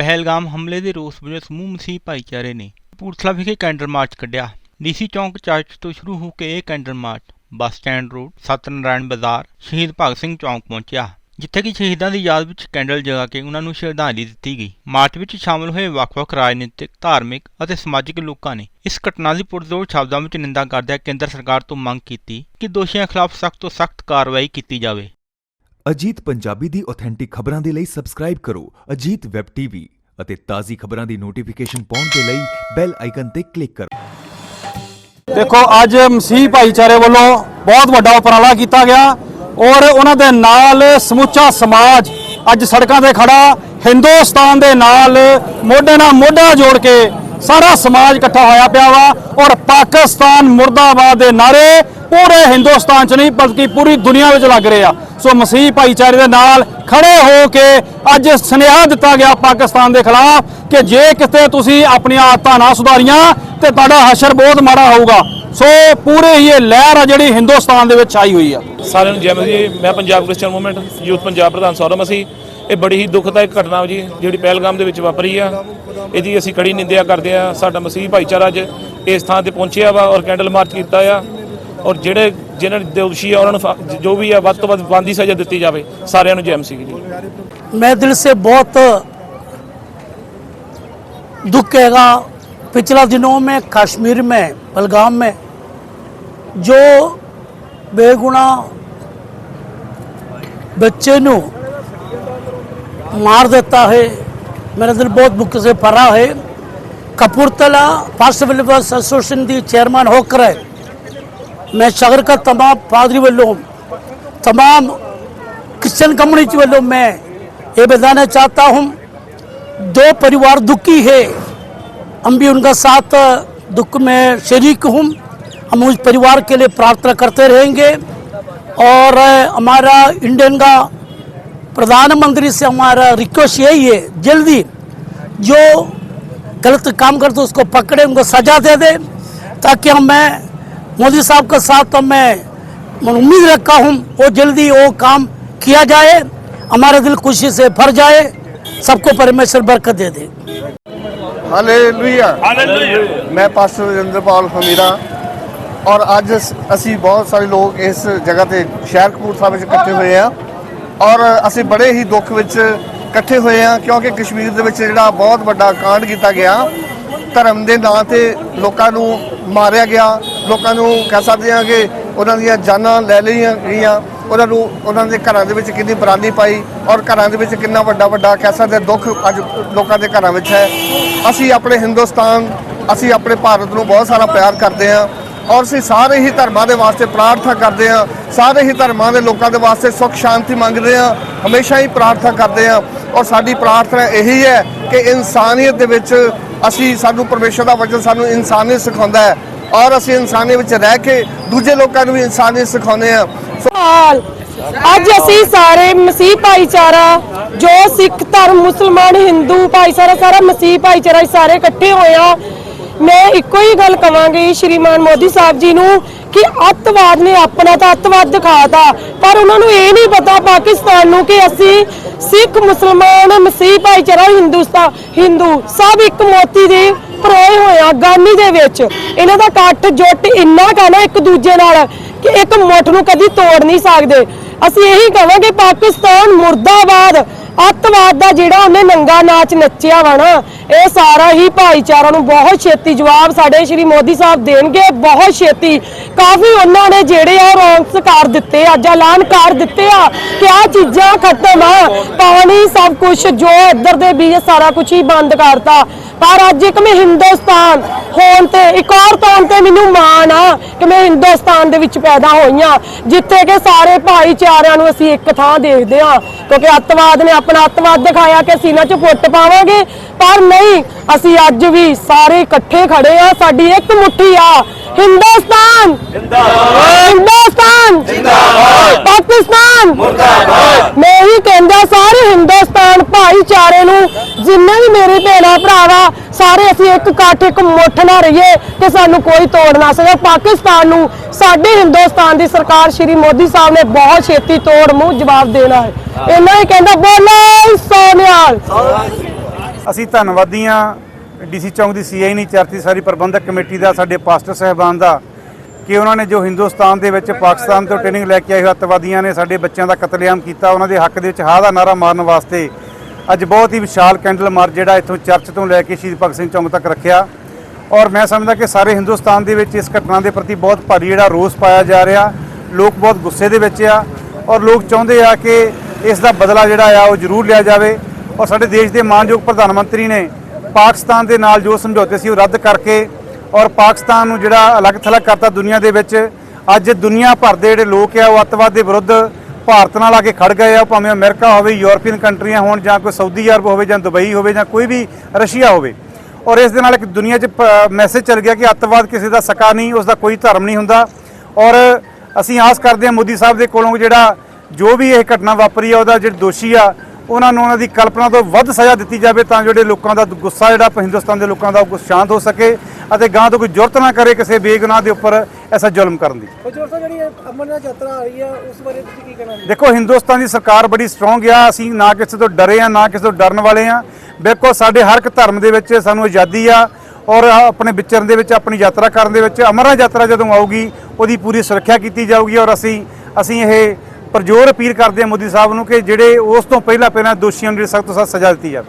ਪਹਿਲਗਾਮ ਹਮਲੇ ਦੇ ਰੋਸ ਵਜੋਂ ਸਮੂਹ ਮਸੀਹ ਭਾਈਚਾਰੇ ਨੇ ਕਪੂਰਥਲਾ ਵਿਖੇ ਕੈਂਡਲ ਮਾਰਚ ਕੱਢਿਆ। ਡੀਸੀ ਚੌਂਕ ਚਰਚ ਤੋਂ ਸ਼ੁਰੂ ਹੋ ਕੇ ਇਹ candle march bus stand road, Satnarayan ਬਾਜ਼ਾਰ, ਸ਼ਹੀਦ ਭਗਤ ਸਿੰਘ ਚੌਂਕ ਪਹੁੰਚਿਆ। ਜਿੱਥੇ ਕਿ ਸ਼ਹੀਦਾਂ ਦੀ ਯਾਦ ਵਿੱਚ ਕੈਂਡਲ ਜਗਾ ਕੇ ਉਹਨਾਂ ਨੂੰ ਸ਼ਰਧਾਂਜਲੀ ਦਿੱਤੀ ਗਈ। ਮਾਰਚ ਵਿੱਚ ਸ਼ਾਮਲ ਹੋਏ ਵੱਖ-ਵੱਖ ਰਾਜਨੀਤਿਕ, ਧਾਰਮਿਕ ਅਤੇ ਸਮਾਜਿਕ ਲੋਕਾਂ ਨੇ ਇਸ ਘਟਨਾ ਦੀ ਪੁਰਜ਼ੋਰ ਸ਼ਬਦਾਂ ਵਿੱਚ ਨਿੰਦਾ ਕਰਦਿਆਂ ਕੇਂਦਰ ਸਰਕਾਰ ਤੋਂ ਮੰਗ ਕੀਤੀ ਕਿ ਦੋਸ਼ੀਆਂ ਖਿਲਾਫ ਸਖਤ ਤੋਂ ਸਖਤ ਕਾਰਵਾਈ ਕੀਤੀ ਜਾਵੇ। ਅਜੀਤ ਪੰਜਾਬੀ ਦੀ ਆਥੈਂਟਿਕ ਖਬਰਾਂ ਦੇ ਲਈ ਸਬਸਕ੍ਰਾਈਬ ਕਰੋ ਅਜੀਤ ਵੈਬ ਟੀਵੀ। ਅਤੇ ਤਾਜ਼ੀ ਖਬਰਾਂ ਦੀ ਨੋਟੀਫਿਕੇਸ਼ਨ ਪਾਉਣ ਦੇ ਲਈ ਬੈਲ ਆਈਕਨ ਤੇ ਕਲਿੱਕ ਕਰੋ। ਦੇਖੋ, ਅੱਜ ਮਸੀਹ ਭਾਈਚਾਰੇ ਵੱਲੋਂ ਬਹੁਤ ਵੱਡਾ ਉਪਰਾਲਾ ਕੀਤਾ ਗਿਆ ਔਰ ਉਹਨਾਂ ਦੇ ਨਾਲ ਸਮੁੱਚਾ ਸਮਾਜ ਅੱਜ ਸੜਕਾਂ ਤੇ ਖੜਾ, ਹਿੰਦੁਸਤਾਨ ਦੇ ਨਾਲ ਮੋਢੇ ਨਾਲ ਮੋਢਾ ਜੋੜ ਕੇ ਸਾਰਾ ਸਮਾਜ ਇਕੱਠਾ ਹੋਇਆ ਪਿਆ ਵਾ ਔਰ ਪਾਕਿਸਤਾਨ ਮੁਰਦਾਬਾਦ ਦੇ ਨਾਰੇ ਪੂਰੇ ਹਿੰਦੁਸਤਾਨ 'ਚ ਨਹੀਂ, ਬਲਕਿ ਪੂਰੀ ਦੁਨੀਆ ਵਿੱਚ ਲੱਗ ਰਹੇ ਆ। ਸੋ ਮਸੀਹ ਭਾਈਚਾਰੇ ਦੇ ਨਾਲ ਖੜੇ ਹੋ ਕੇ ਅੱਜ ਸੁਨੇਹਾ ਦਿੱਤਾ ਗਿਆ ਪਾਕਿਸਤਾਨ ਦੇ ਖਿਲਾਫ ਕਿ ਜੇ ਕਿਤੇ ਤੁਸੀਂ ਆਪਣੀਆਂ ਆਦਤਾਂ ਨਾ ਸੁਧਾਰੀਆਂ ਤੇ ਤੁਹਾਡਾ ਹਸ਼ਰ ਬਹੁਤ ਮਾੜਾ ਹੋਊਗਾ। ਸੋ ਪੂਰੇ ਹੀ ਇਹ ਲਹਿਰ ਆ ਜਿਹੜੀ ਹਿੰਦੁਸਤਾਨ ਦੇ ਵਿੱਚ ਆਈ ਹੋਈ ਆ। ਸਾਰਿਆਂ ਨੂੰ ਜੈ ਮਸੀਹ ਮੈਂ Punjab Christian movement, youth Punjab ਪ੍ਰਧਾਨ ਸੌਰਵ ਮਸੀਹ। ਇਹ ਬੜੀ ਹੀ ਦੁਖਦਾਇਕ ਘਟਨਾ ਜੀ, ਜਿਹੜੀ ਪਹਿਲਗਾਮ ਦੇ ਵਿੱਚ ਵਾਪਰੀ ਆ। ਇਹਦੀ ਅਸੀਂ ਕੜੀ ਨਿੰਦਿਆ ਕਰਦੇ ਆ, ਸਾਡਾ ਮਸੀਹ ਭਾਈਚਾਰਾ ਅੱਜ ਇਸ ਥਾਂ ਤੇ ਪਹੁੰਚਿਆ ਵਾ ਔਰ ਕੈਂਡਲ ਮਾਰਚ ਕੀਤਾ ਆ। ਔਰ ਜਿਹੜੇ ਜਿਹਨਾਂ ਦੇ ਦੋਸ਼ੀ ਆ ਉਹਨਾਂ ਨੂੰ ਫਾ- ਜੋ ਵੀ ਆ ਵੱਧ ਤੋਂ ਵੱਧ ਫਾਂਦੀ ਸਜ਼ਾ ਦਿੱਤੀ ਜਾਵੇ ਸਾਰਿਆਂ ਨੂੰ ਜੈ ਮਸੀਹ ਜੀ मैं दिल से बहुत दुख कहेगा पिछला दिनों में कश्मीर में पहलगाम में जो बेगुना बच्चे नु मार देता है मेरा दिल बहुत दुख से भरा है कपूरतला फास्ट वेलफेयर एसोसिएशन दी चेयरमैन होकर है मैं शहर का तमाम पादरी वालों, तमाम क्रिश्चियन कम्युनिटी वालों मैं ये बताना चाहता हूँ, दो परिवार दुखी है। हम भी उनका साथ, दुख में शरीक हूँ। हम उस परिवार के लिए प्रार्थना करते रहेंगे और, हमारा इंडियन का प्रधानमंत्री से हमारा रिक्वेस्ट यही है, जल्दी जो गलत काम करते उसको पकड़े, उनको सजा दे दे, ताकि हम मोदी साहब के साथ तो मैं मैं उम्मीद रखा हूँ वो जल्दी वो काम किया जाए हमारा दिल खुशी से भर जाए सबको परमेश्वर बरकत दे दे ਹਾਲੇਲੂਇਆ ਮੈਂ ਪਾਸਟਰ ਰਜਿੰਦਰਪਾਲ ਖਮੀਰਾ ਔਰ ਅੱਜ ਅਸ- ਅਸੀਂ ਬਹੁਤ ਸਾਰੇ ਲੋਕ ਇਸ ਜਗ੍ਹਾ ਤੇ ਸ਼ਹਿਰ ਕਪੂਰਥਲਾ ਵਿੱਚ ਇਕੱਠੇ ਹੋਏ ਆ ਔਰ ਅਸੀਂ ਬੜੇ ਹੀ ਦੁੱਖ ਵਿੱਚ ਇਕੱਠੇ ਹੋਏ ਆ ਕਿਉਂਕਿ ਕਸ਼ਮੀਰ ਦੇ ਵਿੱਚ ਜਿਹੜਾ ਬਹੁਤ ਵੱਡਾ ਕਾਂਡ ਕੀਤਾ ਗਿਆ ਧਰਮ ਦੇ ਨਾਂ ਤੇ ਲੋਕਾਂ ਨੂੰ ਮਾਰਿਆ ਗਿਆ। ਲੋਕਾਂ ਨੂੰ ਕਹਿ ਸਕਦੇ ਹਾਂ ਕਿ ਉਹਨਾਂ ਦੀਆਂ ਜਾਨਾਂ ਲੈ ਲਈਆਂ ਗਈਆਂ। ਉਹਨਾਂ ਨੂੰ, ਉਹਨਾਂ ਦੇ ਘਰਾਂ ਦੇ ਵਿੱਚ ਕਿੰਨੀ ਬਰਾਨੀ ਪਾਈ ਔਰ ਘਰਾਂ ਦੇ ਵਿੱਚ ਕਿੰਨਾ ਵੱਡਾ ਵੱਡਾ ਕਹਿ ਸਕਦੇ ਦੁੱਖ ਅੱਜ ਲੋਕਾਂ ਦੇ ਘਰਾਂ ਵਿੱਚ ਹੈ। ਅਸੀਂ ਆਪਣੇ ਹਿੰਦੁਸਤਾਨ, ਅਸੀਂ ਆਪਣੇ ਭਾਰਤ ਨੂੰ ਬਹੁਤ ਸਾਰਾ ਪਿਆਰ ਕਰਦੇ ਹਾਂ ਔਰ ਅਸੀਂ ਸਾਰੇ ਹੀ ਧਰਮਾਂ ਦੇ ਵਾਸਤੇ ਪ੍ਰਾਰਥਨਾ ਕਰਦੇ ਹਾਂ। ਸਾਰੇ ਹੀ ਧਰਮਾਂ ਦੇ ਲੋਕਾਂ ਦੇ ਵਾਸਤੇ ਸੁੱਖ, ਸ਼ਾਂਤੀ ਮੰਗਦੇ ਹਾਂ। ਹਮੇਸ਼ਾ ਹੀ ਪ੍ਰਾਰਥਨਾ ਕਰਦੇ ਹਾਂ। ਔਰ ਸਾਡੀ ਪ੍ਰਾਰਥਨਾ ਇਹੀ ਹੈ ਕਿ ਇਨਸਾਨੀਅਤ ਦੇ ਵਿੱਚ ਅਸੀਂ ਸਾਨੂੰ ਪਰਮੇਸ਼ਰ ਦਾ ਵਚਨ ਸਾਨੂੰ ਇਨਸਾਨੀਅਤ ਸਿਖਾਉਂਦਾ ਹੈ ਔਰ ਅਸੀਂ ਇਨਸਾਨੀਅਤ ਵਿੱਚ ਰਹਿ ਕੇ ਦੂਜੇ ਲੋਕਾਂ ਨੂੰ ਵੀ ਇਨਸਾਨੀਅਤ ਸਿਖਾਉਂਦੇ ਹਾਂ। ਸੋ ਅੱਜ ਅਸੀਂ ਸਾਰੇ ਮਸੀਹ ਭਾਈਚਾਰਾ, ਜੋ ਸਿੱਖ ਧਰਮ, ਮੁਸਲਮਾਨ, ਹਿੰਦੂ ਭਾਈਚਾਰਾ, ਸਾਰਾ ਮਸੀਹ ਭਾਈਚਾਰਾ ਸਾਰੇ ਇਕੱਠੇ ਹੋਏ ਆ ਮੈਂ ਇੱਕੋ ਹੀ ਗੱਲ ਕਵਾਂਗੀ ਸ਼੍ਰੀਮਾਨ ਮੋਦੀ ਸਾਹਿਬ ਜੀ ਨੂੰ ਕਿ ਅੱਤਵਾਦ ਨੇ ਆਪਣਾ ਤਾਂ ਅੱਤਵਾਦ ਦਿਖਾਤਾ, ਪਰ ਉਹਨਾਂ ਨੂੰ ਇਹ ਨਹੀਂ ਪਤਾ ਪਾਕਿਸਤਾਨ ਨੂੰ ਕਿ ਅਸੀਂ ਸਿੱਖ, ਮੁਸਲਮਾਨ, ਮਸੀਹ, ਭਾਈਚਾਰਾ ਹਿੰਦੁਸਤਾਨ ਹਿੰਦੂ ਸਭ ਇੱਕ ਮੋਤੀ ਦੇ ਪਰੋਏ ਹੋਏ ਆ ਗਾਨੀ ਦੇ ਵਿੱਚ। ਇਹਨਾਂ ਦਾ ਇਕੱਠ ਜੁੱਟ ਇੰਨਾ ਕਹਿਣਾ ਇੱਕ ਦੂਜੇ ਨਾਲ ਕਿ ਇੱਕ ਮੁੱਠ ਨੂੰ ਕਦੀ ਤੋੜ ਨਹੀਂ ਸਕਦੇ। ਅਸੀਂ ਇਹੀ ਕਹਾਂਗੇ ਪਾਕਿਸਤਾਨ ਮੁਰਦਾਬਾਦ ਅੱਤਵਾਦ ਦਾ ਜਿਹੜਾ ਉਹਨੇ ਨੰਗਾ ਨਾਚ ਨੱਚਿਆ ਵਾ ਨਾ, ਇਹ ਸਾਰਾ ਹੀ ਭਾਈਚਾਰਾ ਨੂੰ ਬਹੁਤ ਛੇਤੀ ਜਵਾਬ ਸਾਡੇ ਸ਼੍ਰੀ ਮੋਦੀ ਸਾਹਿਬ ਦੇਣਗੇ, ਬਹੁਤ ਛੇਤੀ। ਕਾਫੀ ਉਹਨਾਂ ਨੇ ਜਿਹੜੇ ਆ ਰੌਂਗਸ ਕਰ ਦਿੱਤੇ ਅੱਜ ਐਲਾਨ ਕਰ ਦਿੱਤੇ ਆ ਕਿ ਆ ਚੀਜ਼ਾਂ ਖਤਮ ਆ। ਪਾਣੀ ਸਭ ਕੁਝ ਜੋ ਇੱਧਰ ਦੇ ਵੀ ਸਾਰਾ ਕੁਝ ਹੀ ਬੰਦ ਕਰਤਾ। ਪਰ ਅੱਜ ਇੱਕ ਮੈਂ ਹਿੰਦੁਸਤਾਨ ਹੋਣ ਤੇ ਇੱਕ ਔਰ ਤੌਰ ਤੇ ਮੈਨੂੰ ਮਾਣ ਆ ਕਿ ਮੈਂ ਹਿੰਦੁਸਤਾਨ ਦੇ ਵਿੱਚ ਪੈਦਾ ਹੋਈ ਆ ਜਿੱਥੇ ਕਿ ਸਾਰੇ ਭਾਈਚਾਰਿਆਂ ਨੂੰ ਅਸੀਂ ਇੱਕ ਥਾਂ ਦੇਖਦੇ ਆ ਕਿਉਂਕਿ ਅੱਤਵਾਦ ਨੇ ਆਪਣਾ ਅੱਤਵਾਦ ਦਿਖਾਇਆ ਕਿ ਸੀਨਾ 'ਚ ਫੁੱਟ ਪਾਵਾਂਗੇ। ਪਰ ਨਹੀਂ ਅਸੀਂ ਅੱਜ ਵੀ ਸਾਰੇ ਇਕੱਠੇ ਖੜੇ ਆ ਸਾਡੀ ਇੱਕ ਮੁੱਠੀ ਆ ਹਿੰਦੁਸਤਾਨ। ਜਿੰਦਾਬਾਦ। ਹਿੰਦੁਸਤਾਨ। ਜਿੰਦਾਬਾਦ। ਪਾਕਿਸਤਾਨ। ਮੁਰਦਾਬਾਦ। ਮੈਂ ਹੀ ਕਹਿੰਦਾ ਸਾਰੇ ਹਿੰਦੁਸਤਾਨ ਭਾਈਚਾਰੇ ਨੂੰ, ਜਿੰਨੇ ਵੀ ਮੇਰੇ ਭੈਣਾ ਭਰਾਵਾ, ਸਾਰੇ ਅਸੀਂ ਇੱਕ ਇਕੱਠ, ਇੱਕ ਮੁੱਠ ਨਾਲ ਰਹੀਏ ਕਿ ਸਾਨੂੰ ਕੋਈ ਤੋੜ ਨਾ ਸਕੇ। ਪਾਕਿਸਤਾਨ ਨੂੰ, ਸਾਡੇ ਹਿੰਦੁਸਤਾਨ ਦੀ ਸਰਕਾਰ ਸ਼੍ਰੀ ਮੋਦੀ ਸਾਹਿਬ ਨੇ ਬਹੁਤ ਛੇਤੀ ਤੋੜ ਮੂੰਹ ਜਵਾਬ ਦੇਣਾ ਹੈ। ਇਹਨਾਂ ਹੀ ਕਹਿੰਦਾ, ਬੋਲੇ ਸੋਨਿਆਲ। ਅਸੀਂ ਧੰਨਵਾਦੀ ਹਾਂ। ਡੀਸੀ ਚੌਂਕ ਦੀ ਸੀਆਈਨੀ ਚਰਚੀ ਸਾਰੀ ਪ੍ਰਬੰਧਕ ਕਮੇਟੀ ਦਾ, ਸਾਡੇ ਪਾਸਟਰ ਸਹਿਬਾਨ ਦਾ, ਕਿ ਉਹਨਾਂ ਨੇ ਜੋ ਹਿੰਦੁਸਤਾਨ ਦੇ ਵਿੱਚ ਪਾਕਿਸਤਾਨ ਤੋਂ ਟ੍ਰੇਨਿੰਗ ਲੈ ਕੇ ਆਏ ਹੋਏ ਅੱਤਵਾਦੀਆਂ ਨੇ ਸਾਡੇ ਬੱਚਿਆਂ ਦਾ ਕਤਲੇਆਮ ਕੀਤਾ, ਉਹਨਾਂ ਦੇ ਹੱਕ ਦੇ ਵਿੱਚ ਹਾਂ ਦਾ ਨਾਰਾ ਮਾਰਨ ਵਾਸਤੇ ਅੱਜ ਬਹੁਤ ਹੀ ਵਿਸ਼ਾਲ ਕੈਂਡਲ ਮਾਰਚ ਜਿਹੜਾ ਇੱਥੋਂ ਚਰਚ ਤੋਂ ਲੈ ਕੇ ਸ਼ਹੀਦ ਭਗਤ ਸਿੰਘ ਚੌਂਕ ਤੱਕ ਰੱਖਿਆ। ਔਰ ਮੈਂ ਸਮਝਦਾ ਕਿ ਸਾਰੇ ਹਿੰਦੁਸਤਾਨ ਦੇ ਵਿੱਚ ਇਸ ਘਟਨਾ ਦੇ ਪ੍ਰਤੀ ਬਹੁਤ ਭਾਰੀ ਜਿਹੜਾ ਰੋਸ ਪਾਇਆ ਜਾ ਰਿਹਾ। ਲੋਕ ਬਹੁਤ ਗੁੱਸੇ ਦੇ ਵਿੱਚ ਆ ਔਰ ਲੋਕ ਚਾਹੁੰਦੇ ਆ ਕਿ ਇਸ ਦਾ ਬਦਲਾ ਜਿਹੜਾ ਆ ਉਹ ਜ਼ਰੂਰ ਲਿਆ ਜਾਵੇ। ਔਰ ਸਾਡੇ ਦੇਸ਼ ਦੇ ਮਾਨਯੋਗ ਪ੍ਰਧਾਨ ਮੰਤਰੀ ਨੇ ਪਾਕਿਸਤਾਨ ਦੇ ਨਾਲ ਜੋ ਸਮਝੌਤੇ ਸੀ ਉਹ ਰੱਦ ਕਰਕੇ ਔਰ ਪਾਕਿਸਤਾਨ ਨੂੰ ਜਿਹੜਾ ਅਲੱਗ ਥਲੱਗ ਕਰਤਾ ਦੁਨੀਆ ਦੇ ਵਿੱਚ। ਅੱਜ ਦੁਨੀਆ ਭਰ ਦੇ ਜਿਹੜੇ ਲੋਕ ਆ ਉਹ ਅੱਤਵਾਦ ਦੇ ਵਿਰੁੱਧ ਭਾਰਤ ਨਾਲ ਆ ਕੇ ਖੜ ਗਏ ਆ, ਭਾਵੇਂ ਅਮਰੀਕਾ ਹੋਵੇ, ਯੂਰਪੀਅਨ ਕੰਟਰੀਆਂ ਹੋਣ ਜਾਂ ਕੋਈ ਸਾਊਦੀ ਅਰਬ ਹੋਵੇ ਜਾਂ ਦੁਬਈ ਹੋਵੇ ਜਾਂ ਕੋਈ ਵੀ ਰਸ਼ੀਆ ਹੋਵੇ। ਔਰ ਇਸ ਦੇ ਨਾਲ ਇੱਕ ਦੁਨੀਆ 'ਚ ਮੈਸੇਜ ਚੱਲ ਗਿਆ ਕਿ ਅੱਤਵਾਦ ਕਿਸੇ ਦਾ ਸਕਾ ਨਹੀਂ ਉਸ ਦਾ ਕੋਈ ਧਰਮ ਨਹੀਂ ਹੁੰਦਾ। ਔਰ ਅਸੀਂ ਆਸ ਕਰਦੇ ਹਾਂ ਮੋਦੀ ਸਾਹਿਬ ਦੇ ਕੋਲੋਂ ਜਿਹੜਾ ਜੋ ਵੀ ਇਹ ਘਟਨਾ ਵਾਪਰੀ ਆ, ਉਹਦਾ ਜਿਹੜਾ ਦੋਸ਼ੀ ਆ ਉਹਨਾਂ ਨੂੰ ਉਹਨਾਂ ਦੀ ਕਲਪਨਾ ਤੋਂ ਵੱਧ ਸਜ਼ਾ ਦਿੱਤੀ ਜਾਵੇ ਤਾਂ ਜਿਹੜੇ ਲੋਕਾਂ ਦਾ ਗੁੱਸਾ ਜਿਹੜਾ ਹਿੰਦੁਸਤਾਨ ਦੇ ਲੋਕਾਂ ਦਾ ਉਹ ਸ਼ਾਂਤ ਹੋ ਸਕੇ ਅਤੇ ਗਾਂ ਤੋਂ ਕੋਈ ਜ਼ਰੂਰਤ ਨਾ ਕਰੇ ਕਿਸੇ ਬੇਗੁਨਾਹ ਦੇ ਉੱਪਰ ਐਸਾ ਜ਼ੁਲਮ ਕਰਨ ਦੀ। ਦੇਖੋ ਹਿੰਦੁਸਤਾਨ ਦੀ ਸਰਕਾਰ ਬੜੀ ਸਟਰੋਂਗ ਆ ਅਸੀਂ ਨਾ ਕਿਸੇ ਤੋਂ ਡਰੇ ਆ ਨਾ ਕਿਸੇ ਤੋਂ ਡਰਨ ਵਾਲੇ ਆ। ਬਿਲਕੁਲ ਸਾਡੇ ਹਰ ਇੱਕ ਧਰਮ ਦੇ ਵਿੱਚ ਸਾਨੂੰ ਆਜ਼ਾਦੀ ਆ ਔਰ ਆਪਣੇ ਵਿਚਰਨ ਦੇ ਵਿੱਚ ਆਪਣੀ ਯਾਤਰਾ ਕਰਨ ਦੇ ਵਿੱਚ ਅਮਰਨਾਥ ਯਾਤਰਾ ਜਦੋਂ ਆਊਗੀ ਉਹਦੀ ਪੂਰੀ ਸੁਰੱਖਿਆ ਕੀਤੀ ਜਾਊਗੀ ਔਰ ਅਸੀਂ ਅਸੀਂ ਇਹ ਪਰਜੋਰ ਅਪੀਲ ਕਰਦੇ ਹਾਂ ਮੋਦੀ ਸਾਹਿਬ ਨੂੰ ਕਿ ਜਿਹੜੇ ਉਸ ਤੋਂ ਪਹਿਲਾਂ ਪਹਿਲਾਂ ਦੋਸ਼ੀਆਂ ਨੂੰ ਜਿਹੜੀ ਸਖਤ ਤੋਂ ਸਖਤ ਸਜ਼ਾ ਦਿੱਤੀ ਜਾਵੇ।